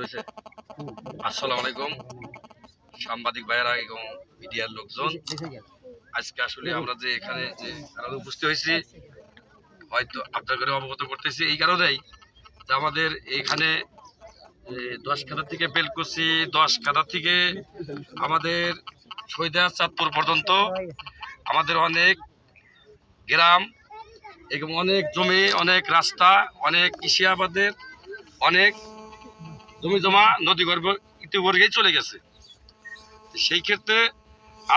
রয়েছে আসসালামু আলাইকুম সাংবাদিক ভাইয়েরা এবং মিডিয়ার লোকজন। আজকে আসলে আমরা যে এখানে যে কারণে উপস্থিত হয়েছি, হয়তো আপনাদের অবগত করতেছি এই কারণেই যে আমাদের এখানে দশ কাঠা থেকে বেলকুচি দশ কাঠা থেকে আমাদের সৈদা চাঁদপুর পর্যন্ত আমাদের অনেক গ্রাম এবং অনেক জমি, অনেক রাস্তা, অনেক কৃষি আবাদের, অনেক জমি জমা, নদী গর্ভ ইতিবর্গেই চলে গেছে। সেই ক্ষেত্রে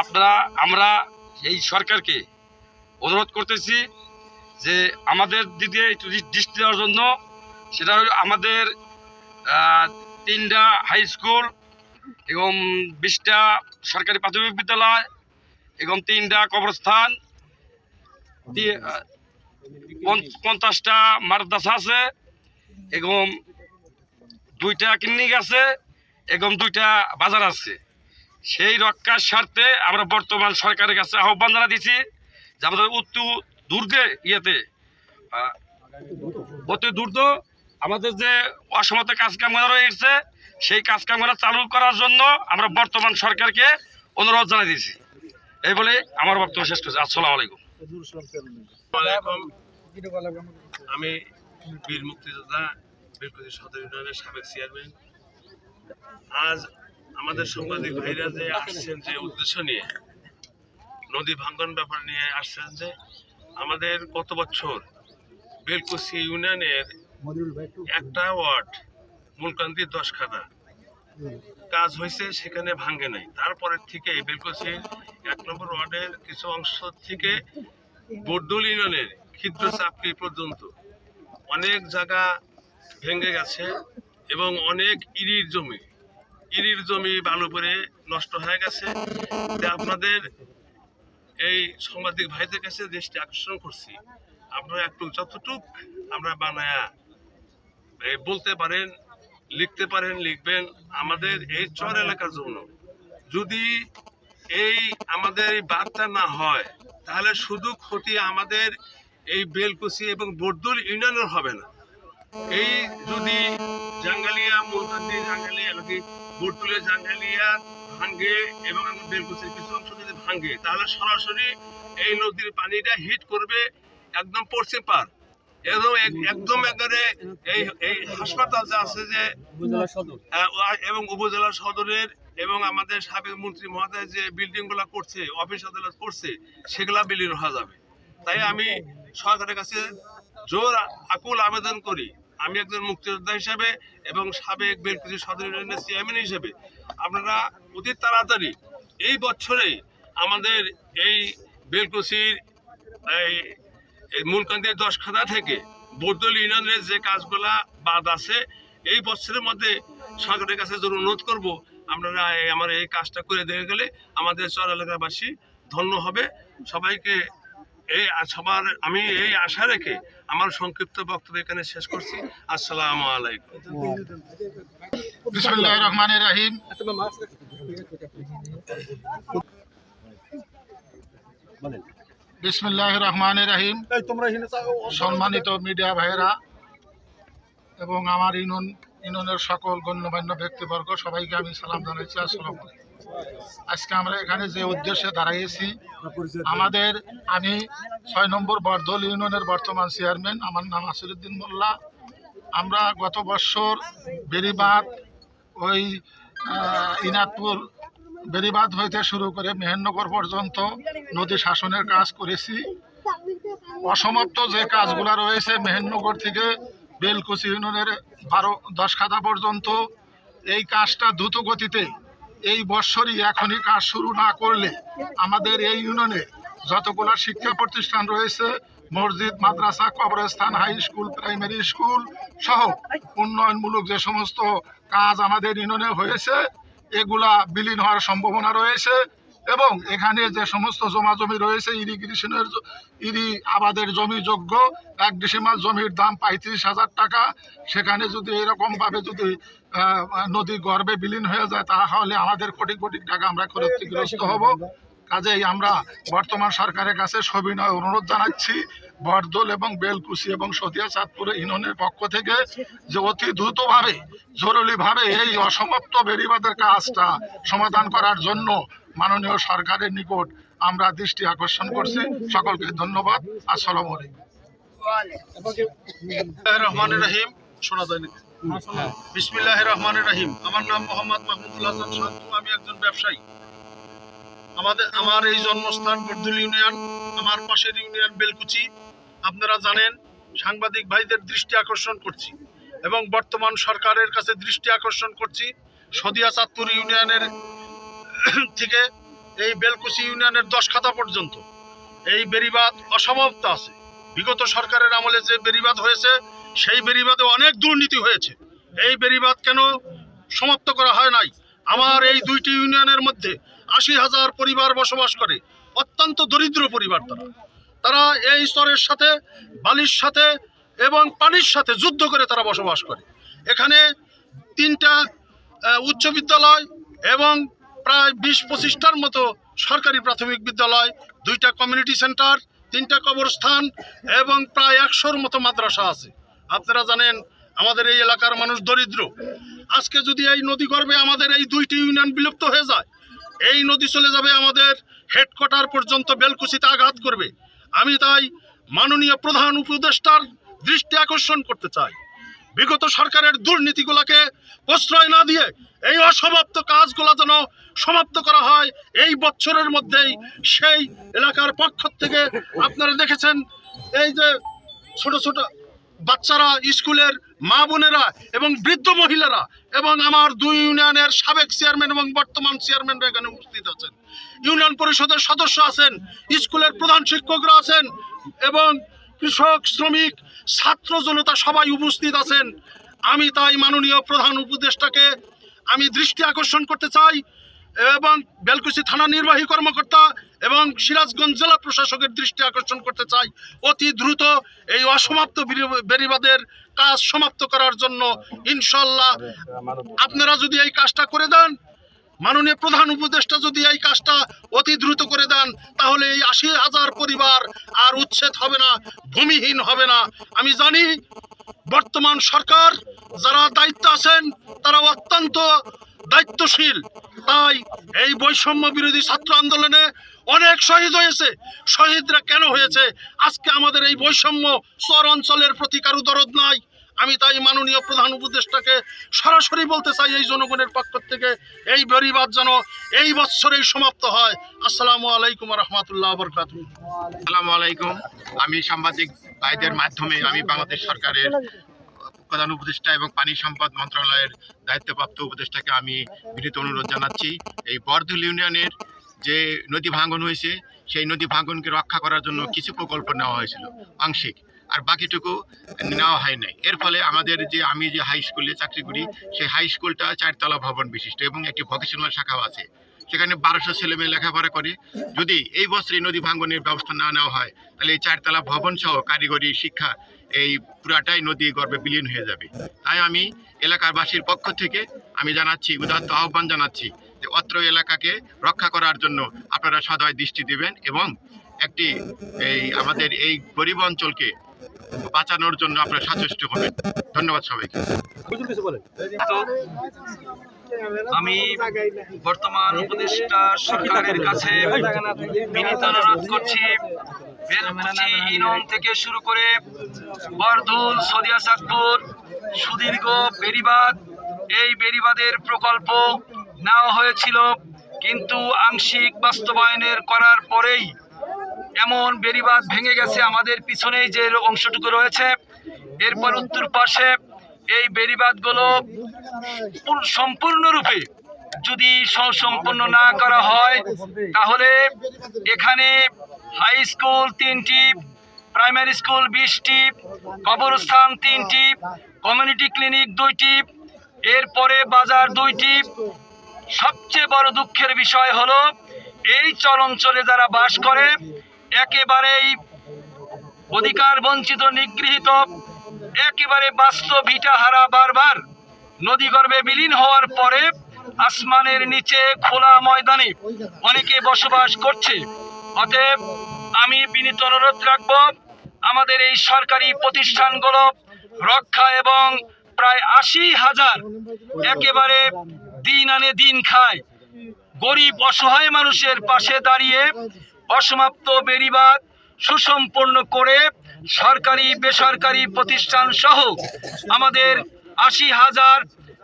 আপনারা, আমরা এই সরকারকে অনুরোধ করতেছি যে আমাদের দিকে একটু দৃষ্টি দেওয়ার জন্য। সেটা হলো আমাদের তিনটা হাই স্কুল এবং বিশটা সরকারি প্রাথমিক বিদ্যালয়, এবং তিনটা কবরস্থান। পঞ্চাশটা মাদ্রাসা আছে, এবং দুইটা ক্লিনিক আছে এবং দুইটা বাজার আছে। সেই রক্ষার স্বার্থে আমরা বর্তমান সরকারের কাছে আহ্বান জানা দিছি যে আমাদের উত্তু দুর্গে ইয়েতে অতি দ্রুত আমাদের যে অসমত কামরা রয়েছে, সেই কাজ কামরা চালু করার জন্য আমরা বর্তমান সরকারকে অনুরোধ জানাই দিয়েছি এই বলে আমার বক্তব্য শেষ করছি। আসসালামু আলাইকুম। আমি বীর মুক্তিযোদ্ধা সদর ইউনিয়নের সাবেক চেয়ারম্যান। আজ আমাদের সাংবাদিক ভাইরা যে আসছেন যে উদ্দেশ্য নিয়ে, নদী ভাঙ্গন ব্যাপার নিয়ে আসছেন যে আমাদের বছর ইউনিয়নের একটা ওয়ার্ড দশ কাজ হয়েছে সেখানে ভাঙ্গে নাই। তারপরের থেকে বেলকুচির এক নম্বর ওয়ার্ডের কিছু অংশ থেকে বর্দুল ইউনিয়নের ক্ষুদ্র চাপড়ি পর্যন্ত। অনেক জায়গা ভেঙে গেছে এবং অনেক ইরির জমি ইরির জমি বালু পরে নষ্ট হয়ে গেছে। আপনাদের এই সাংবাদিক ভাইদের কাছে দৃষ্টি আকর্ষণ করছি। আপনারা একটু যতটুক আমরা বানায়া বলতে পারেন, লিখতে পারেন, লিখবেন, আমাদের এই চর এলাকার জন্য। যদি এই আমাদের এই বার্তা না হয়, তাহলে শুধু ক্ষতি আমাদের এই বেলকুচি এবং বর্দুল ইউনিয়নের হবে না। এই যদি জাঙ্গালিয়া মুলকান্দি জাঙ্গালিয়া যদি বর্দুলের জাঙ্গালিয়া ভাঙ্গে এবং আমাদের বেলকুচির কিছু অংশ যদি ভাঙ্গে তাহলে সরাসরি এই নদীর পানিটা হিট করবে একদম পশ্চিম পার এবং একদম একেবারে এই এই হাসপাতাল যে আছে যে এবং উপজেলা সদরের এবং আমাদের সাবেক মন্ত্রী মহোদয় যে বিল্ডিংগুলা করছে অফিস আদালত করছে সেগুলা বিলীন হয়ে যাবে। তাই আমি সরকারের কাছে জোর আকুল আবেদন করি আমি একজন মুক্তিযোদ্ধা হিসেবে এবং সাবেক বেলকুচি সদর ইউনিয়নের চেয়ারম্যান হিসেবে। আপনারা অতি তাড়াতাড়ি এই বছরে আমাদের এই বেলকুচির এই মূলকান্দির দশ খাতা থেকে বর্দল ইউনিয়নের যে কাজগুলা বাদ আছে, এই বছরের মধ্যে সরকারের কাছে জোর অনুরোধ করব, আপনারা আমার এই কাজটা করে দিয়ে গেলে আমাদের চর এলাকাবাসী ধন্য হবে। সবাইকে এই সবার, আমি এই আশা রেখে আমার সংক্ষিপ্ত বক্তব্য এখানে শেষ করছি। আসসালামু আলাইকুম। রাহিম। বিসমুল্লাহ রহমান রাহিম। সম্মানিত মিডিয়া ভাইয়েরা এবং আমার ইউনিয়ন ইউনিয়নের সকল গণ্যমান্য ব্যক্তিবর্গ, সবাইকে আমি সালাম জানাচ্ছি আসসালাম আজকে আমরা এখানে যে উদ্দেশ্যে দাঁড়িয়েছি আমাদের আমি ছয় নম্বর বরদল ইউনিয়নের বর্তমান চেয়ারম্যান আমার নাম আসিরুদ্দিন মোল্লা। আমরা গত বছর বেরিবাদ ওই ইনাতপুর বেরিবাদ হইতে শুরু করে মেহেন্নগর পর্যন্ত নদী শাসনের কাজ করেছি। অসমাপ্ত যে কাজগুলা রয়েছে মেহেন্নগর থেকে বেলকুচি ইউনিয়নের বারো দশ খাতা পর্যন্ত এই কাজটা দ্রুত গতিতে এই বৎসরই এখনই কাজ শুরু না করলে আমাদের এই ইউনিয়নে যতগুলো শিক্ষা প্রতিষ্ঠান রয়েছে, মসজিদ, মাদ্রাসা, কবরস্থান, হাই স্কুল, প্রাইমারি স্কুল সহ উন্নয়নমূলক যে সমস্ত কাজ আমাদের ইউনিয়নে হয়েছে, এগুলা বিলীন হওয়ার সম্ভাবনা রয়েছে। এবং এখানে যে সমস্ত জমা জমি রয়েছে ইরিগেশনের ইরি আবাদের জমি যোগ্য, এক ডিসিমাল জমির দাম পঁয়ত্রিশ হাজার টাকা। সেখানে যদি এরকমভাবে যদি নদী গর্বে বিলীন হয়ে যায়, তাহলে আমাদের কোটি কোটি টাকা আমরা ক্ষতিগ্রস্ত হব। কাজেই আমরা বর্তমান সরকারের কাছে সবিনয় অনুরোধ জানাচ্ছি বরদোল এবং বেলকুচি এবং সদিয়া চাঁদপুর ইউনিয়নের পক্ষ থেকে যে অতি দ্রুতভাবে জরুরিভাবে এই অসমাপ্ত বেড়িবাদের কাজটা সমাধান করার জন্য মাননীয় সরকারের নিকট আমরা দৃষ্টি আকর্ষণ করছি। সকলকে ধন্যবাদ। আসসালামু আলাইকুম। রহমান রহিম। শোনা যায় বিসমিল্লাহ রহমান রহিম। আমার নাম মোহাম্মদ মাহমুদুল হাসান আমি একজন ব্যবসায়ী। আমাদের আমার এই জন্মস্থান বর্দুল ইউনিয়ন, আমার পাশের ইউনিয়ন বেলকুচি। আপনারা জানেন, সাংবাদিক ভাইদের দৃষ্টি আকর্ষণ করছি এবং বর্তমান সরকারের কাছে দৃষ্টি আকর্ষণ করছি সদিয়া চাঁদপুর ইউনিয়নের থেকে এই বেলকুচি ইউনিয়নের দশ খাতা পর্যন্ত। এই বেরিবাদ অসমাপ্ত আছে। বিগত সরকারের আমলে যে বেরিবাদ হয়েছে, সেই বেরিবাদে অনেক দুর্নীতি হয়েছে। এই বেরিবাদ কেন সমাপ্ত করা হয় নাই? আমার এই দুইটি ইউনিয়নের মধ্যে আশি হাজার পরিবার বসবাস করে, অত্যন্ত দরিদ্র পরিবার তারা। তারা এই স্তরের সাথে, বালির সাথে এবং পানির সাথে যুদ্ধ করে তারা বসবাস করে। এখানে তিনটা উচ্চ বিদ্যালয় এবং প্রায় বিশ পঁচিশটার মতো সরকারি প্রাথমিক বিদ্যালয়, দুইটা কমিউনিটি সেন্টার তিনটা কবরস্থান এবং প্রায় একশোর মতো মাদ্রাসা আছে। আপনারা জানেন আমাদের এই এলাকার মানুষ দরিদ্র। আজকে যদি এই নদী গর্বে আমাদের এই দুইটি ইউনিয়ন বিলুপ্ত হয়ে যায়, এই নদী চলে যাবে আমাদের হেডকোয়ার্টার পর্যন্ত বেলকুচিতে আঘাত করবে। আমি তাই মাননীয় প্রধান উপদেষ্টার দৃষ্টি আকর্ষণ করতে চাই। বিগত সরকারের দুর্নীতিগুলোকে প্রশ্রয় না দিয়ে এই অসমাপ্ত কাজগুলো যেন সমাপ্ত করা হয়, এই বছরের মধ্যেই সেই এলাকার পক্ষ থেকে আপনারা দেখেছেন, এই যে ছোট ছোট বাচ্চারা স্কুলের মা বোনেরা এবং বৃদ্ধ মহিলারা এবং আমার দুই ইউনিয়নের সাবেক চেয়ারম্যান এবং বর্তমান চেয়ারম্যানরা এখানে উপস্থিত আছেন। ইউনিয়ন পরিষদের সদস্য আছেন, স্কুলের প্রধান শিক্ষকরা আছেন এবং কৃষক, শ্রমিক, ছাত্র জনতা সবাই উপস্থিত আছেন। আমি তাই মাননীয় প্রধান উপদেষ্টাকে আমি দৃষ্টি আকর্ষণ করতে চাই। এবং বেলকুচি থানা নির্বাহী কর্মকর্তা এবং সিরাজগঞ্জ জেলা প্রশাসকের দৃষ্টি আকর্ষণ করতে চাই। অতি দ্রুত এই অসমাপ্ত বেরি- বেরিবাদের কাজ সমাপ্ত করার জন্য ইনশাল্লাহ আপনারা যদি এই কাজটা করে দেন, মাননীয় প্রধান উপদেষ্টা যদি এই কাজটা অতি দ্রুত করে দেন, তাহলে এই আশি হাজার পরিবার আর উচ্ছেদ হবে না, ভূমিহীন হবে না। আমি জানি বর্তমান সরকার, যারা দায়িত্ব আছেন, তারা অত্যন্ত দায়িত্বশীল। তাই এই বৈষম্য বিরোধী ছাত্র আন্দোলনে অনেক শহীদ হয়েছে। শহীদরা কেন হয়েছে? আজকে আমাদের এই বৈষম্য চর অঞ্চলের প্রতি কারও দরদ নাই। আমি তাই মাননীয় প্রধান উপদেষ্টাকে সরাসরি বলতে চাই এই জনগণের পক্ষ থেকে, এই বেরিবাদ যেন এই বৎসরেই সমাপ্ত হয়। আসসালামু আলাইকুম রহমতুল্লাহ বরকাত আসসালামু আলাইকুম। আমি সাংবাদিক ভাইদের মাধ্যমে আমি বাংলাদেশ সরকারের উপদেষ্টা এবং পানি সম্পদ মন্ত্রণালয়ের দায়িত্বপ্রাপ্ত উপদেষ্টাকে আমি বিনীত অনুরোধ জানাচ্ছি। এই ইউনিয়নের যে নদী হয়েছে, সেই নদী রক্ষা করার জন্য কিছু প্রকল্প নেওয়া হয়েছিল, আংশিক। আর বাকিটুকু নেওয়া হয় নাই। এর ফলে আমাদের যে আমি যে হাই স্কুলে চাকরি করি, সেই হাই স্কুলটা চারতলা ভবন বিশিষ্ট এবং একটি ভকেশনাল শাখাও আছে। সেখানে বারোশো ছেলে মেয়ে লেখাপড়া করে। যদি এই বছর নদী ভাঙ্গনের ব্যবস্থা না নেওয়া হয়, তাহলে এই চারতলা ভবন সহ কারিগরি শিক্ষা এই পুরাটাই নদী গর্ভে বিলীন হয়ে যাবে। তাই আমি এলাকাবাসীর পক্ষ থেকে আমি জানাচ্ছি উদাত্ত আহ্বান জানাচ্ছি যে অত্র এলাকাকে রক্ষা করার জন্য আপনারা সদয় দৃষ্টি দিবেন এবং একটি এই আমাদের এই গরিব অঞ্চলকে বাঁচানোর জন্য আপনারা সচেষ্ট হবেন। ধন্যবাদ সবাইকে। আমি বর্তমান উপদেষ্টা সরকারের কাছে বিনীত অনুরোধ করছি। বেলকুচি থেকে শুরু করে বরদুল সদিয়া চাঁদপুর সুদীর্ঘ বেরিবাদ এই বেরিবাদের প্রকল্প নেওয়া হয়েছিল কিন্তু আংশিক বাস্তবায়নের করার পরেই এমন বেরিবাদ ভেঙে গেছে আমাদের পিছনেই যে অংশটুকু রয়েছে। এরপর উত্তর পাশে এই বেরিবাদগুলো পুর- সম্পূর্ণরূপে যদি সম্পূর্ণ না করা হয়, তাহলে এখানে হাই স্কুল তিনটি, প্রাইমারি স্কুল বিশটি, কবরস্থান তিনটি, কমিউনিটি ক্লিনিক দুইটি, এরপরে বাজার দুইটি। সবচেয়ে বড় দুঃখের বিষয় হলো, এই চলঞ্চলে যারা বাস করে, একেবারেই অধিকার বঞ্চিত, নিগৃহীত একেবারে বাস্তব ভিটা হারা বারবার। নদী নদীগর্ভে বিলীন হওয়ার পরে আসমানের নিচে খোলা ময়দানে অনেকে বসবাস করছে। অতএব আমি বিনীত অনুরোধ রাখব, আমাদের এই সরকারি প্রতিষ্ঠানগুলো রক্ষা এবং প্রায় আশি হাজার একেবারে দিন আনে দিন খায়। গরিব অসহায় মানুষের পাশে দাঁড়িয়ে অসমাপ্ত বেড়িবাদ সুসম্পন্ন করে সরকারি, বেসরকারি প্রতিষ্ঠান সহ আমাদের আশি হাজার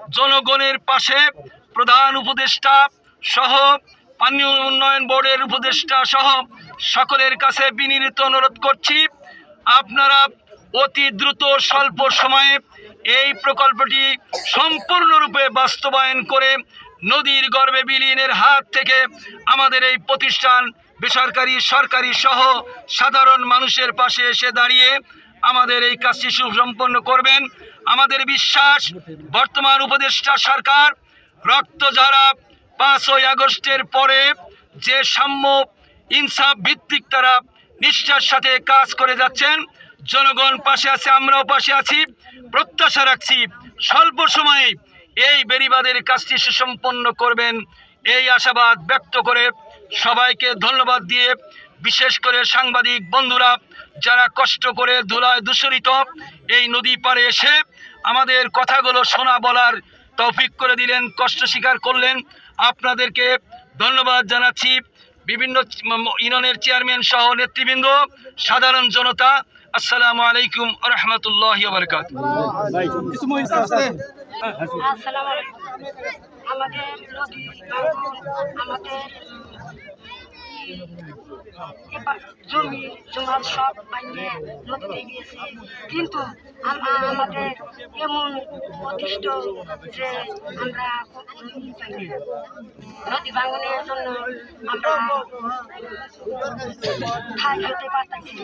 জনগণের পাশে প্রধান উপদেষ্টা সহ পানীয় উন্নয়ন বোর্ডের উপদেষ্টা সহ সকলের কাছে বিনীত অনুরোধ করছি, আপনারা অতি দ্রুত স্বল্প সময়ে এই প্রকল্পটি সম্পূর্ণরূপে বাস্তবায়ন করে নদীর গর্ভে বিলীনের হাত থেকে আমাদের এই প্রতিষ্ঠান বেসরকারি, সরকারি সহ সাধারণ মানুষের পাশে এসে দাঁড়িয়ে আমাদের এই কাজটি সুসম্পন্ন করবেন। আমাদের বিশ্বাস, বর্তমান উপদেষ্টা সরকার রক্ত যারা পাঁচই আগস্টের পরে যে সাম্য ইনসাফ ভিত্তিক তারা নিষ্ঠার সাথে কাজ করে যাচ্ছেন, জনগণ পাশে আছে, আমরাও পাশে আছি। প্রত্যাশা রাখছি স্বল্প সময়ে এই বেরিবাদের কাজটি সুসম্পন্ন করবেন। এই আশাবাদ ব্যক্ত করে সবাইকে ধন্যবাদ দিয়ে বিশেষ করে সাংবাদিক বন্ধুরা, যারা কষ্ট করে ধুলায় দূষরিত এই নদী পারে এসে আমাদের কথাগুলো শোনা বলার তৌফিক করে দিলেন, কষ্ট স্বীকার করলেন। আপনাদেরকে ধন্যবাদ জানাচ্ছি। বিভিন্ন ইউনিয়নের চেয়ারম্যান সহ নেতৃবৃন্দ, সাধারণ জনতা, আসসালামু আলাইকুম রহমতুল্লাহ বারকাত। আমাদের নদী ভাঙন, আমাদের এবার জমি জমা সব বাইরে নদীতে গিয়েছে। কিন্তু আম- আমাদের এমন প্রতিষ্ঠ যে আমরা নদী ভাঙনের জন্য আমরা ঠাই হতে পারতেছি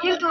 কিন্তু